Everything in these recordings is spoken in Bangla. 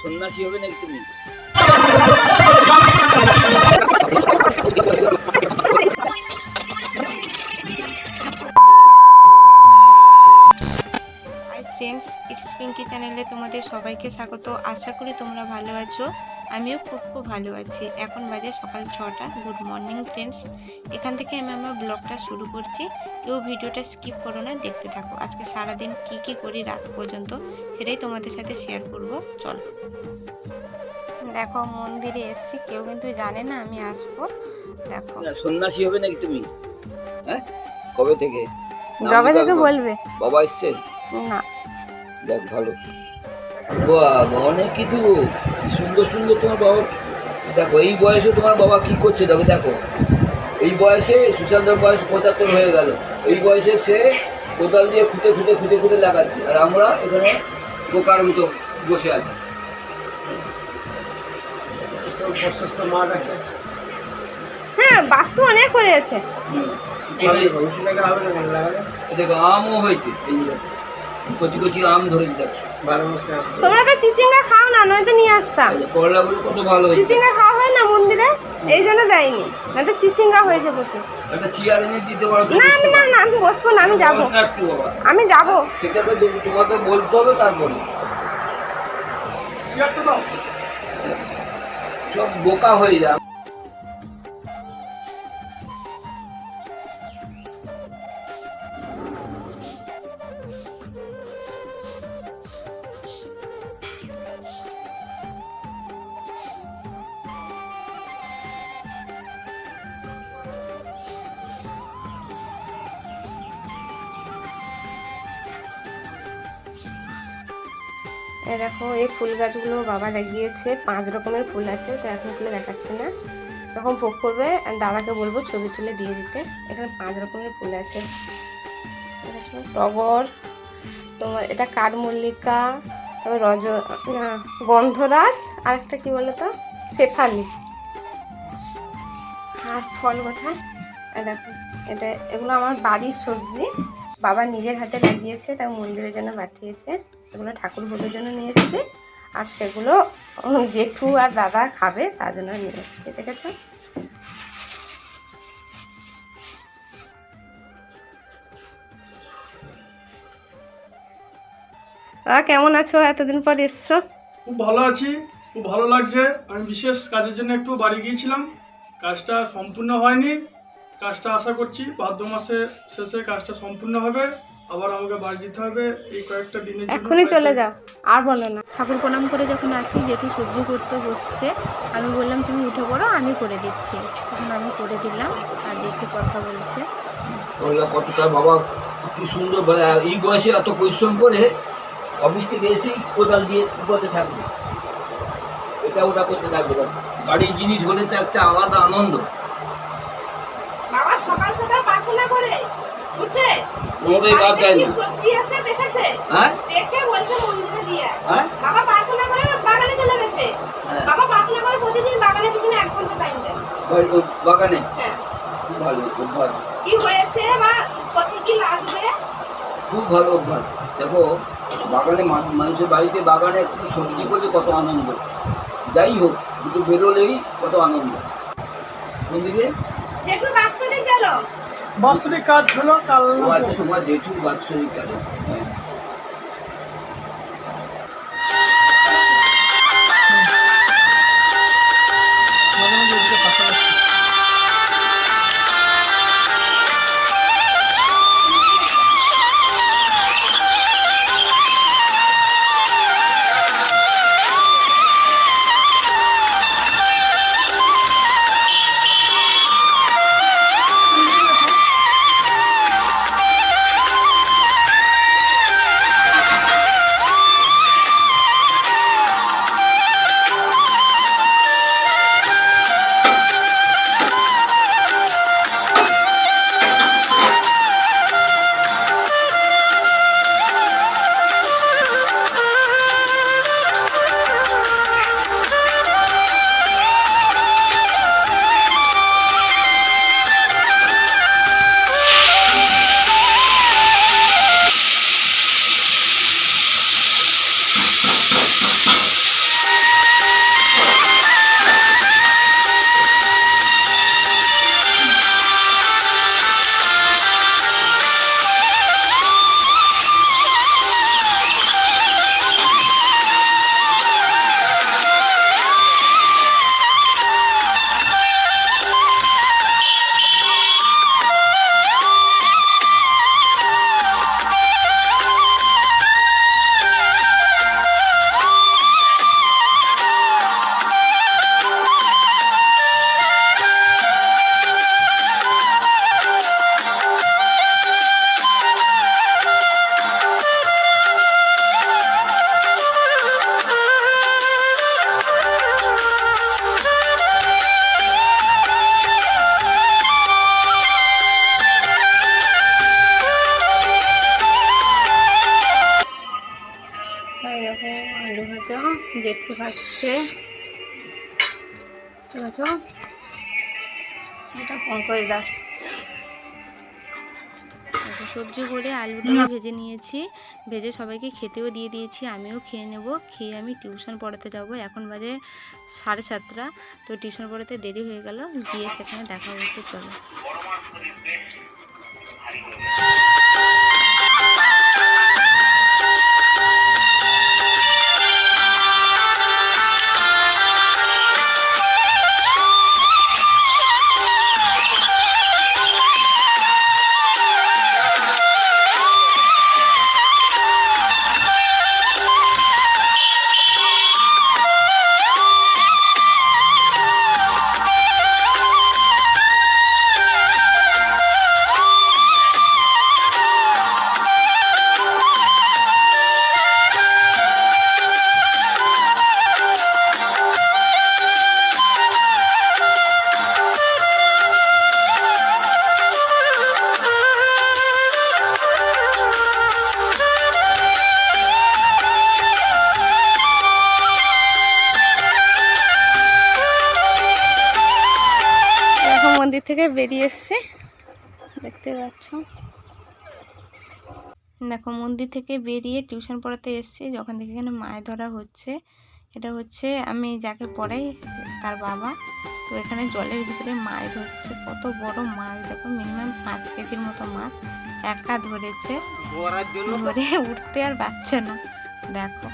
সন্ন্যাসী ফ্রেন্ডস ইটস পিঙ্কি চ্যানেলে তোমাদের সবাইকে স্বাগত। আশা করি তোমরা ভালো আছো। আমিও খুব খুব ভালো আছি। এখন বাজে সকাল ছটা। গুড মর্নিং ফ্রেন্ডস এখান থেকে আমি আমার ব্লগটা শুরু করছি। কেউ ভিডিওটা স্কিপ করো না দেখতে থাকো। আজকে সারাদিন কি কি করি রাত পর্যন্ত সেটাই তোমাদের সাথে শেয়ার করব। চলো। দেখো মন্দিরে এসছি। কেউ কিন্তু জানে না আমি আসব। দেখো। সন্ন্যাসী হবে নাকি তুমি? হ্যাঁ? কবে থেকে? জবে থেকে বলবে। বাবা এসছেন না। দেখ ভালো। বাবা অনেক কিছু। সুন্দর সুন্দর তোমার বাবা দেখো এই বয়সে তোমার বাবা কি করছে? দেখো দেখো। এই বয়সে সুশান্তর বয়স পঁচাত্তর হয়ে গেল। এই বয়সে সে কোদাল দিয়ে খুঁটে খুঁটে খুঁটে খুঁটে লাগাচ্ছে। আর আমরা এখানে বোকার মতো বসে আছি। হ্যাঁ বাস্তু অনেক করে আছে। দেখো আমও হয়েছে। এই কচি কচি আম ধরেছে দেখো। তোমরা তো চিচিঙ্গা খাও না নয়তো নিয়ে আসতাম। চিচিঙ্গা খাওয়া হয় না মন্দিরে? এই জন্য দেয়নি। নয়তো চিচিঙ্গা হয়েছে প্রচুর। না আমি না না আমি বসবো না আমি যাব। না আমি যাব। সেটা তো তোমাকে বলতে হবে তারপরে। সব বোকা হয়ে যা দেখো, এই ফুল গাছগুলো বাবা লাগিয়েছে। পাঁচ রকমের ফুল আছে, তো এখন খুলে দেখাচ্ছে না। যখন ভোগ করবে দাদাকে বলব ছবি তুলে দিয়ে দিতে। এখানে পাঁচ রকমের ফুল আছে। টগর, তোমার এটা কাঠমল্লিকা, তারপর রজ গন্ধরাজ, আর একটা কি বলো তো শেফালি। আর ফল এই দেখো, এটা, এগুলো আমার বাড়ির সবজি। বাবা নিজের হাতে লাগিয়েছে তার মন্দিরের জন্য পাঠিয়েছে। এগুলো ঠাকুর ভোগের জন্য নিয়ে এসেছি। আর সেগুলো জেঠু আর দাদা খাবে, তার জন্য নিয়ে এসেছি, দেখেছ? কেমন আছো? এতদিন পর এসছো। খুব ভালো আছি, খুব ভালো লাগছে। আমি বিশেষ কাজের জন্য একটু বাড়ি গিয়েছিলাম। কাজটা সম্পূর্ণ হয়নি। কাজটা আশা করছি ভাদ্র মাসে শেষে কাজটা সম্পূর্ণ হবে। আবার আমাকে বাড়ি যেতে হবে এই কয়েকটা দিনের জন্য এক্ষুনি চলে যাও। আর বলো না। ঠাকুর প্রণাম করে যখন আসি জেঠু সবজি করতে বসছে আমি বললাম তুমি উঠে পড়ো আমি করে দিচ্ছি। তখন আমি করে দিলাম আর জেঠু কথা বলছে। কতটা বাবা কি সুন্দর এই বয়সে এত পরিশ্রম করে অফিস থেকে এসেই কোদাল দিয়ে উপরে থাকবে। এটা ওটা করতে থাকবে না। বাড়ির জিনিস হলে তো একটা আলাদা আনন্দ। বাবা সকাল সকাল প্রার্থনা করে। উঠে। বাদ না দেখেছে? হ্যাঁ? দেখে বলছে মন্দিরে দিয়ে। হ্যাঁ? বাবা প্রার্থনা করে বাগানে চলে গেছে। হ্যাঁ। বাবা প্রার্থনা করে প্রতিদিন বাগানের পিছনে এক ঘণ্টা টাইম দেয়। ওই বাগানে? হ্যাঁ। খুব ভালো অভ্যাস কি হয়েছে বা প্রতিদিন আসবে খুব ভালো অভ্যাস। দেখো বাগানে মানুষের বাড়িতে বাগানে একটু সবজি করলে কত আনন্দ। যাই হোক দুটো বেরোলেই কত আনন্দ। কোন দিকে বাৎসরিক কাজ ছিল কাল বাৎসরিক কালে দেখেছ এটা পঙ্কজদার দেখো, সবজি করে আলুটা ভেজে নিয়েছি। ভেজে সবাইকে খেতেও দিয়ে দিয়েছি আমিও খেয়ে নেব। খেয়ে আমি টিউশন পড়াতে যাব। এখন বাজে সাড়ে সাতটা। তো টিউশন পড়াতে দেরি হয়ে গেল। গিয়ে সেখানে দেখা হয়েছে চলো। বেরিয়ে এসছে। দেখতে পাচ্ছ। দেখো মন্দির থেকে বেরিয়ে টিউশন পড়াতে এসছি। যখন থেকে এখানে মাছ ধরা হচ্ছে এটা হচ্ছে আমি যাকে পড়াই তার বাবা। তো এখানে জলের ভিতরে মাছ ধরছে। কত বড় মাছ দেখো মিনিমাম পাঁচ কেজির মতো মাছ একা ধরেছে। ধরে উঠতে আর পারছে না। দেখো।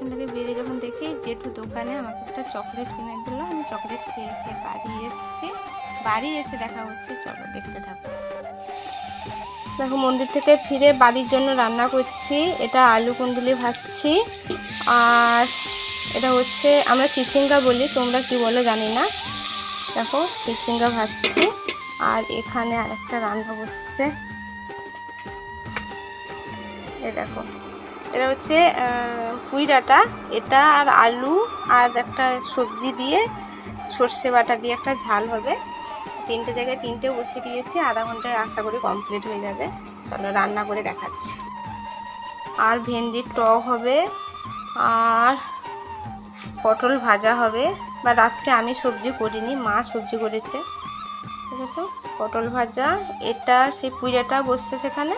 টিউশন থেকে বেরিয়ে যখন দেখি জেঠু দোকানে আমাকে একটা চকলেট কিনে দিল। আমি চকলেট খেয়ে খেয়ে বাড়ি এসেছি। বাড়ি এসে দেখা হচ্ছে, চলো দেখতে থাকো। দেখো মন্দির থেকে ফিরে বাড়ির জন্য রান্না করছি। এটা আলু কুন্দুলি ভাজছি। আর এটা হচ্ছে আমরা চিচিঙ্গা বলি, তোমরা কি বলো জানি না। দেখো চিচিঙ্গা ভাজছি। আর এখানে আরেকটা রান্না বসছে। এ দেখো। এটা হচ্ছে পুঁই ডাঁটা। এটা আর আলু আর একটা সবজি দিয়ে সর্ষে বাটা দিয়ে একটা ঝাল হবে। তিনটে জায়গায় তিনটে বসিয়ে দিয়েছি। আধা ঘন্টায় আশা করি কমপ্লিট হয়ে যাবে। চলো রান্না করে দেখাচ্ছি। আর ভেন্ডির টক হবে, আর পটল ভাজা হবে। বাট আজকে আমি সবজি করিনি, মা সবজি করেছে। ঠিক আছে? পটল ভাজা, এটা, সেই পুইড়াটা বসছে সেখানে।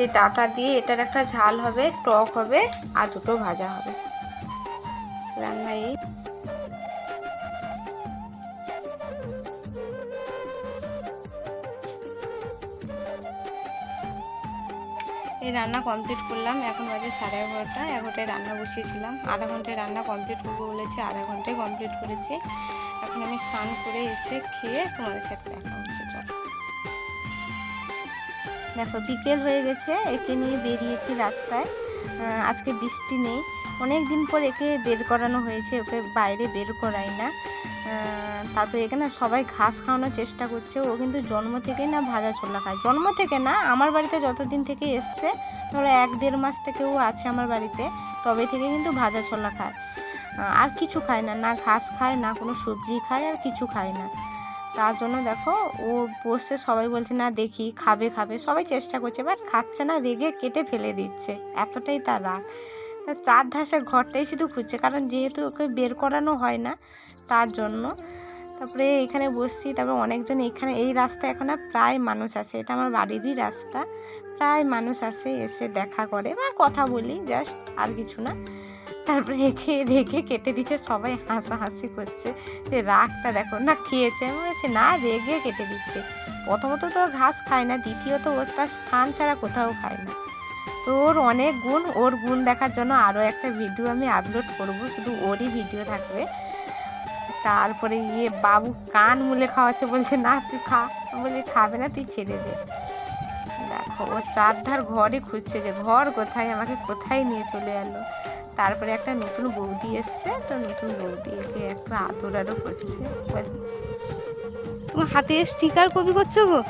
সেই ডাটা দিয়ে এটার একটা ঝাল হবে, টক হবে আর দুটো ভাজা হবে। রান্না এই। রান্না কমপ্লিট করলাম। এখন বাজে সাড়ে এগারোটা। এগারোটায় রান্না বসিয়েছিলাম। আধা ঘন্টায় রান্না কমপ্লিট করব বলেছে, আধা ঘন্টায় কমপ্লিট করেছি। এখন আমি স্নান করে এসে খেয়ে তোমাদের সাথে দেখা দেখো, বিকেল হয়ে গেছে, একে নিয়ে বেরিয়েছি রাস্তায়। আজকে বৃষ্টি নেই। অনেক দিন পর একে বের করানো হয়েছে, ওকে বাইরে বের করাই না। তারপরে এখানে সবাই ঘাস খাওয়ানোর চেষ্টা করছে, ও কিন্তু জন্ম থেকেই না ভাজা ছোলা খায়। জন্ম থেকে না, আমার বাড়িতে যতদিন থেকে এসছে, ধরো এক দেড় মাস থেকে ও আছে আমার বাড়িতে, তবে থেকে কিন্তু ভাজা ছোলা খায়। আর কিছু খায় না না ঘাস খায়, না কোনো সবজি খায়, আর কিছু খায় না। তার জন্য দেখো, ও বসছে সবাই বলছে, না, দেখি, খাবে খাবে। সবাই চেষ্টা করছে বাট খাচ্ছে না, রেগে কেটে ফেলে দিচ্ছে। এতটাই তার রাগ। তা চার ধাসে ঘরটাই শুধু খুঁজছে, কারণ যেহেতু ওকে বের করানো হয় না তার জন্য। তারপরে এখানে বসছি, তারপরে অনেকজন এখানে, এই রাস্তায় এখন প্রায় মানুষ আসে এটা আমার বাড়িরই রাস্তা। প্রায় মানুষ আসে এসে দেখা করে, বা কথা বলি জাস্ট আর কিছু না। তারপরে একে রেখে কেটে দিচ্ছে, সবাই হাসাহাসি করছে। যে রাগটা দেখো, না খেয়েছে আমি বলছি না রেগে কেটে দিচ্ছে। প্রথমত তো ঘাস খায় না, দ্বিতীয়ত ওর তার স্থান ছাড়া কোথাও খায় না। তো ওর অনেক গুণ, ওর গুণ দেখার জন্য আরও একটা ভিডিও আমি আপলোড করব, শুধু ওরই ভিডিও থাকবে। তারপরে ইয়ে বাবু কান মুলে খাওয়াচ্ছে, বলছে, না, তুই খা। বলি, খাবে না, তুই ছেড়ে দে। দেখো, ও চারধার ঘরে খুঁজছে যে, ঘর কোথায়? আমাকে কোথায় নিয়ে চলে এলো? তারপরে একটা নতুন বৌদি এসছে, তো নতুন বৌদি একে একটা আদর আরও করছে। তোমার হাতে স্টিকার কপি করছ গো?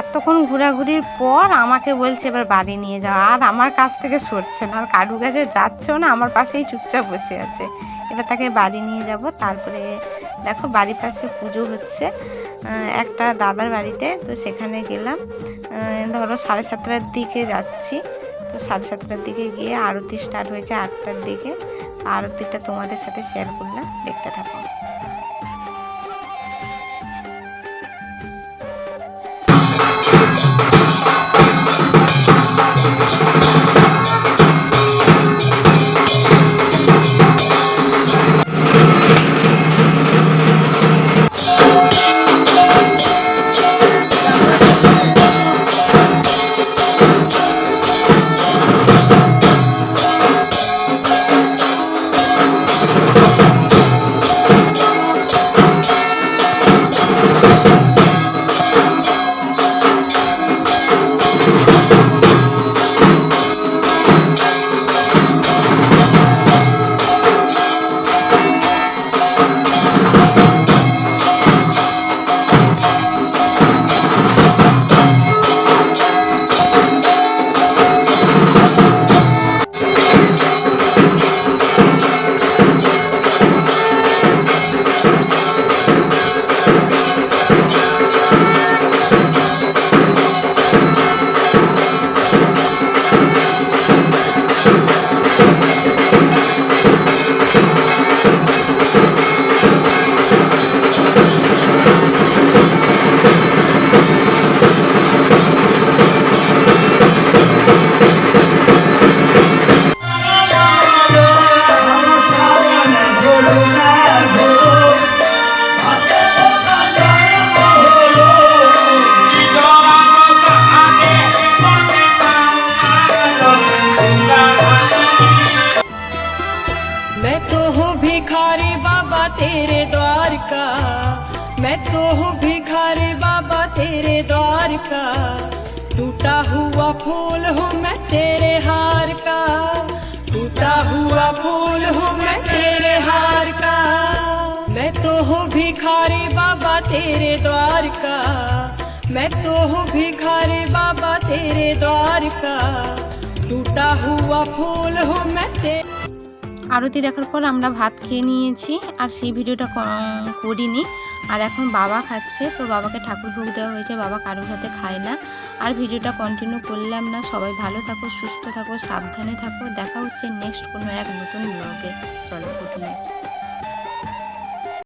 এতক্ষণ ঘোরাঘুরির পর আমাকে বলছে, এবার বাড়ি নিয়ে যাওয়া আর আমার কাছ থেকে সরছে না। আর কারু কাছে যাচ্ছেও না, আমার পাশেই চুপচাপ বসে আছে। এবার তাকে বাড়ি নিয়ে যাব। তারপরে দেখো বাড়ির পাশে পুজো হচ্ছে। একটা দাদার বাড়িতে, তো সেখানে গেলাম। ধরো সাড়ে সাতটার দিকে যাচ্ছি। তো সাড়ে সাতটার দিকে গিয়ে আরতি স্টার্ট হয়েছে আটটার দিকে। আরতিটা তোমাদের সাথে শেয়ার করলাম। দেখতে থাকো। तेरे द्वार का टूटा हुआ फूल हूँ मैं तेरे हार का टूटा हुआ फूल हूँ मैं तेरे हार का मैं तो हूँ भिखारी बाबा तेरे द्वार का मैं तो हूँ भिखारी बाबा तेरे द्वार का टूटा हुआ फूल हूँ मैं तेरे আরতি দেখার পর আমরা ভাত খেয়ে নিয়েছি আর সেই ভিডিওটা ক- করিনি আর এখন বাবা খাচ্ছে, তো বাবাকে ঠাকুর ভোগ দেওয়া হয়েছে, বাবা কারোর সাথে খায় না। আর ভিডিওটা কন্টিনিউ করলাম না, সবাই ভালো থাকো, সুস্থ থাকো, সাবধানে থাকো, দেখা হচ্ছে নেক্সট কোনো এক নতুন ব্লগে চলো গুড